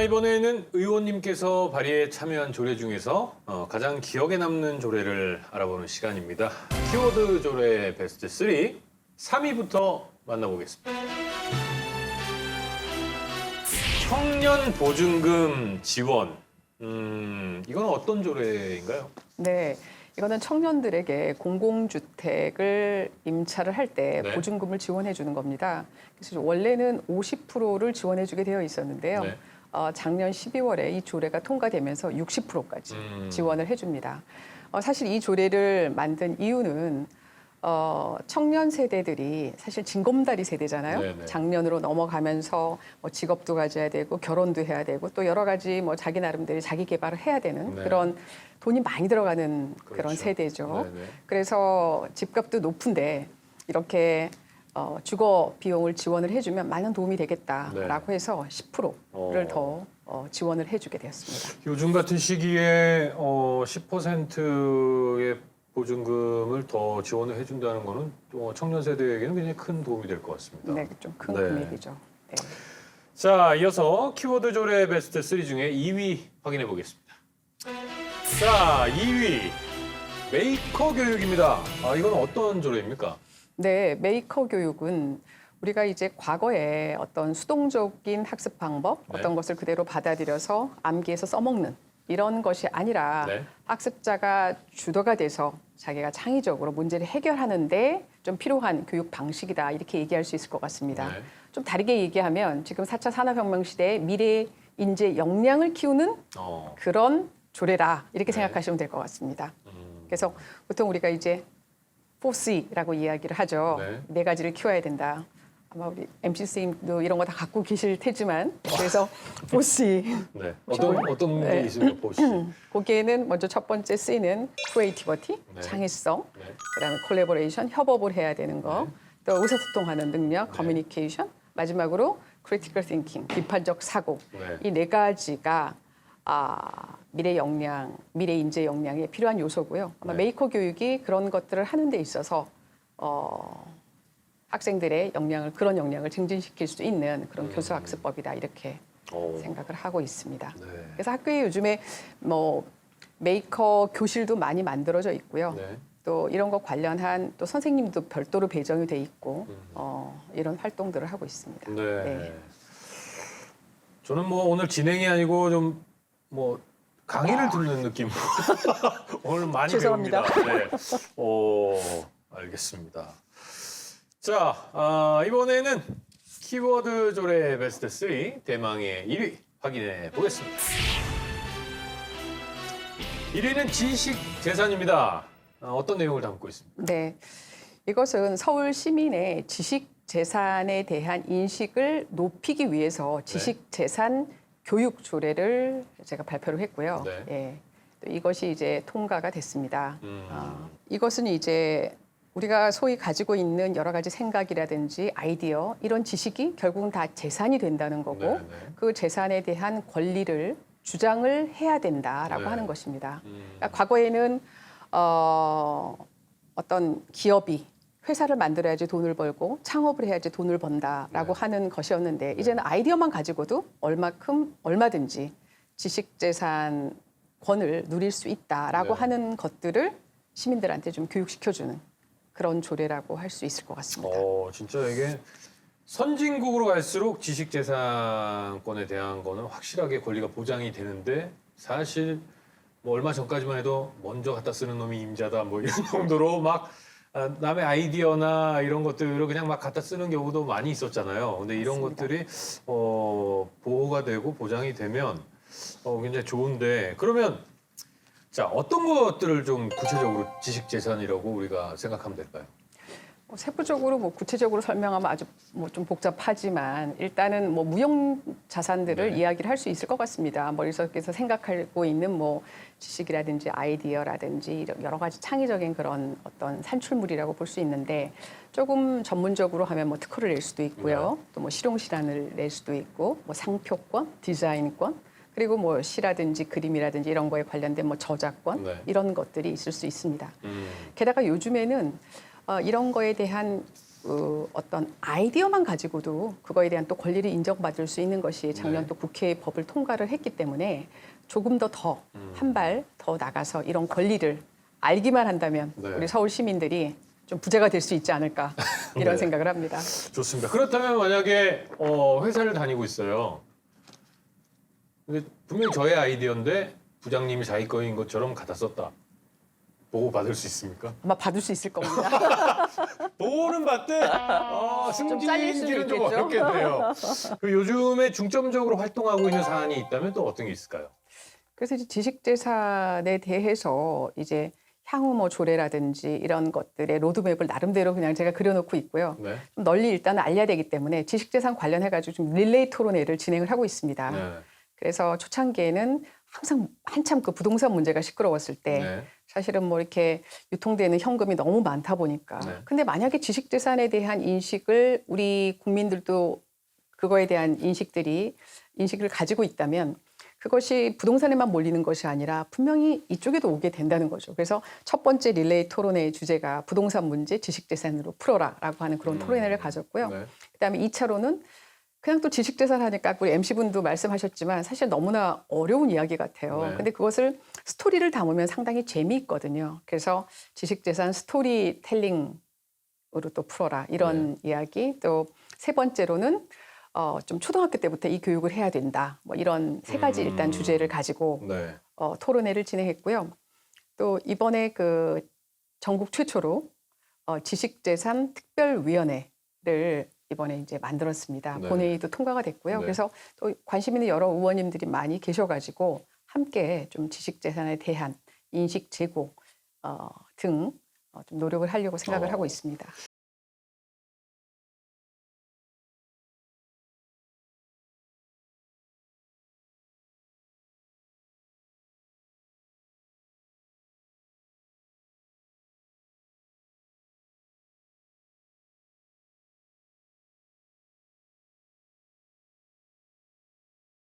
자, 이번에는 의원님께서 발의에 참여한 조례 중에서 어, 가장 기억에 남는 조례를 알아보는 시간입니다. 키워드 조례 베스트 3, 3위부터 만나보겠습니다. 청년 보증금 지원. 음, 이건 어떤 조례인가요? 네. 이거는 청년들에게 공공주택을 임차를 할때 네. 보증금을 지원해 주는 겁니다. 그래서 원래는 50%를 지원해 주게 되어 있었는데요. 네. 어, 작년 12월에 이 조례가 통과되면서 60%까지 음. 지원을 해 줍니다. 어, 사실 이 조례를 만든 이유는 어, 청년 세대들이 사실 징검다리 세대잖아요. 네네. 작년으로 넘어가면서 뭐 직업도 가져야 되고 결혼도 해야 되고 또 여러 가지 뭐 자기 나름대로 자기 개발을 해야 되는 네. 그런 돈이 많이 들어가는 그런 그렇죠. 세대죠. 네네. 그래서 집값도 높은데 이렇게 어, 주거 비용을 지원을 해주면 많은 도움이 되겠다라고 해서 10%를 네. 어. 더 어, 지원을 해주게 되었습니다. 요즘 같은 시기에 어, 10%의 보증금을 더 지원을 해준다는 거는 또 청년 세대에게는 굉장히 큰 도움이 될 것 같습니다. 네, 좀 큰 네. 금액이죠. 네. 자, 이어서 키워드 조례 베스트 3 중에 2위 확인해 보겠습니다. 자, 2위 메이커 교육입니다. 아, 이건 어떤 조례입니까? 네, 메이커 교육은 우리가 이제 과거에 어떤 수동적인 학습 방법, 네. 어떤 것을 그대로 받아들여서 암기해서 써먹는 이런 것이 아니라 네. 학습자가 주도가 돼서 자기가 창의적으로 문제를 해결하는데 좀 필요한 교육 방식이다 이렇게 얘기할 수 있을 것 같습니다. 네. 좀 다르게 얘기하면 지금 4차 산업혁명 시대의 미래 인재 역량을 키우는 어, 그런 조례다 이렇게 네. 생각하시면 될 것 같습니다. 음, 그래서 보통 우리가 이제 4C라고 이야기를 하죠. 네. 네. 가지를 키워야 된다. 아마 우리 MC 선생님도 이런 거 다 갖고 계실 테지만 그래서 4C 네. 어떤 어떤 게 네. 있습니까, 보시? 거기에는 먼저 첫 번째 C는 크리에이티비티, 네. 창의성, 네. 그다음에 콜라보레이션, 협업을 해야 되는 거, 네. 또 의사소통하는 능력, 네. 커뮤니케이션, 마지막으로 크리티컬 띵킹, 비판적 사고. 네. 이네 가지가 아, 미래 역량, 미래 인재 역량에 필요한 요소고요. 아마 네. 메이커 교육이 그런 것들을 하는 데 있어서 어, 학생들의 역량을 그런 역량을 증진시킬 수 있는 그런 음. 교수 학습법이다 이렇게 어, 생각을 하고 있습니다. 네. 그래서 학교에 요즘에 뭐 메이커 교실도 많이 만들어져 있고요. 네. 또 이런 것 관련한 또 선생님도 별도로 배정이 돼 있고 음. 어, 이런 활동들을 하고 있습니다. 네. 네. 저는 뭐 오늘 진행이 아니고 좀뭐 강의를 듣는 느낌. 오늘 많이 죄송합니다. 배웁니다. 네. 오, 알겠습니다. 자, 아, 이번에는 키워드 조례 베스트 3 대망의 1위 확인해 보겠습니다. 1위는 지식 재산입니다. 아, 어떤 내용을 담고 있습니까? 네. 이것은 서울 시민의 지식 재산에 대한 인식을 높이기 위해서 지식 재산 교육 조례를 제가 발표를 했고요. 네. 예. 또 이것이 이제 통과가 됐습니다. 음. 아, 이것은 이제 우리가 소위 가지고 있는 여러 가지 생각이라든지 아이디어 이런 지식이 결국은 다 재산이 된다는 거고 네, 네. 그 재산에 대한 권리를 주장을 해야 된다라고 네. 하는 것입니다. 음. 그러니까 과거에는 어, 어떤 기업이 회사를 만들어야지 돈을 벌고 창업을 해야지 돈을 번다라고 네. 하는 것이었는데 이제는 아이디어만 가지고도 얼마큼 얼마든지 지식 재산 권을 누릴 수 있다라고 네. 하는 것들을 시민들한테 좀 교육시켜주는 그런 조례라고 할 수 있을 것 같습니다. 어, 진짜 이게 선진국으로 갈수록 지식재산권에 대한 거는 확실하게 권리가 보장이 되는데 사실 뭐 얼마 전까지만 해도 먼저 갖다 쓰는 놈이 임자다 뭐 이런 정도로 막 아, 남의 아이디어나 이런 것들을 그냥 막 갖다 쓰는 경우도 많이 있었잖아요. 근데 이런 맞습니다. 것들이 어, 보호가 되고 보장이 되면 어, 굉장히 좋은데 그러면 자 어떤 것들을 좀 구체적으로 지식 재산이라고 우리가 생각하면 될까요? 뭐 세부적으로 뭐 구체적으로 설명하면 아주 뭐 좀 복잡하지만 일단은 뭐 무형 자산들을 네. 이야기를 할 수 있을 것 같습니다. 머릿속에서 생각하고 있는 뭐 지식이라든지 아이디어라든지 여러 가지 창의적인 그런 어떤 산출물이라고 볼 수 있는데 조금 전문적으로 하면 뭐 특허를 낼 수도 있고요. 네. 또뭐 실용실안을 낼 수도 있고 뭐 상표권, 디자인권 그리고 뭐 시라든지 그림이라든지 이런 거에 관련된 뭐 저작권 네. 이런 것들이 있을 수 있습니다. 음, 게다가 요즘에는 어, 이런 거에 대한 그 어떤 아이디어만 가지고도 그거에 대한 또 권리를 인정받을 수 있는 것이 작년 네. 또 국회 법을 통과를 했기 때문에 조금 더더 음. 한발 더 나가서 이런 권리를 알기만 한다면 네. 우리 서울 시민들이 좀 부자가 될 수 있지 않을까 이런 네. 생각을 합니다. 좋습니다. 그렇다면 만약에 어, 회사를 다니고 있어요. 근데 분명히 저의 아이디어인데 부장님이 자기 거인 것처럼 갖다 썼다. 보고 받을 수 있습니까? 아마 받을 수 있을 겁니다. 보고는 받되 어, 잘릴 수도 승진기는 좀 있겠죠. 어렵겠네요. 그 요즘에 중점적으로 활동하고 있는 사안이 있다면 또 어떤 게 있을까요? 그래서 이제 지식재산에 대해서 이제 향후 뭐 조례라든지 이런 것들의 로드맵을 나름대로 그냥 제가 그려놓고 있고요. 네. 좀 널리 일단 알려야 되기 때문에 지식재산 관련해가지고 좀 릴레이 토론회를 진행을 하고 있습니다. 네. 그래서 초창기에는 항상 한참 그 부동산 문제가 시끄러웠을 때 네. 사실은 뭐 이렇게 유통되는 현금이 너무 많다 보니까 네. 근데 만약에 지식 재산에 대한 인식을 우리 국민들도 그거에 대한 인식들이 인식을 가지고 있다면 그것이 부동산에만 몰리는 것이 아니라 분명히 이쪽에도 오게 된다는 거죠. 그래서 첫 번째 릴레이 토론회의 주제가 부동산 문제 지식 재산으로 풀어라라고 하는 그런 음. 토론회를 가졌고요. 네. 그다음에 2차로는 그냥 또 지식재산 하니까 우리 MC 분도 말씀하셨지만 사실 너무나 어려운 이야기 같아요. 네. 근데 그것을 스토리를 담으면 상당히 재미있거든요. 그래서 지식재산 스토리텔링으로 또 풀어라 이런 네. 이야기. 또 세 번째로는 어, 좀 초등학교 때부터 이 교육을 해야 된다. 뭐 이런 세 가지 일단 음. 주제를 가지고 네. 어, 토론회를 진행했고요. 또 이번에 그 전국 최초로 어, 지식재산 특별위원회를 이번에 이제 만들었습니다. 네. 본회의도 통과가 됐고요. 네. 그래서 또 관심 있는 여러 의원님들이 많이 계셔가지고 함께 좀 지식재산에 대한 인식 제고 어, 등좀 노력을 하려고 생각을 어. 하고 있습니다.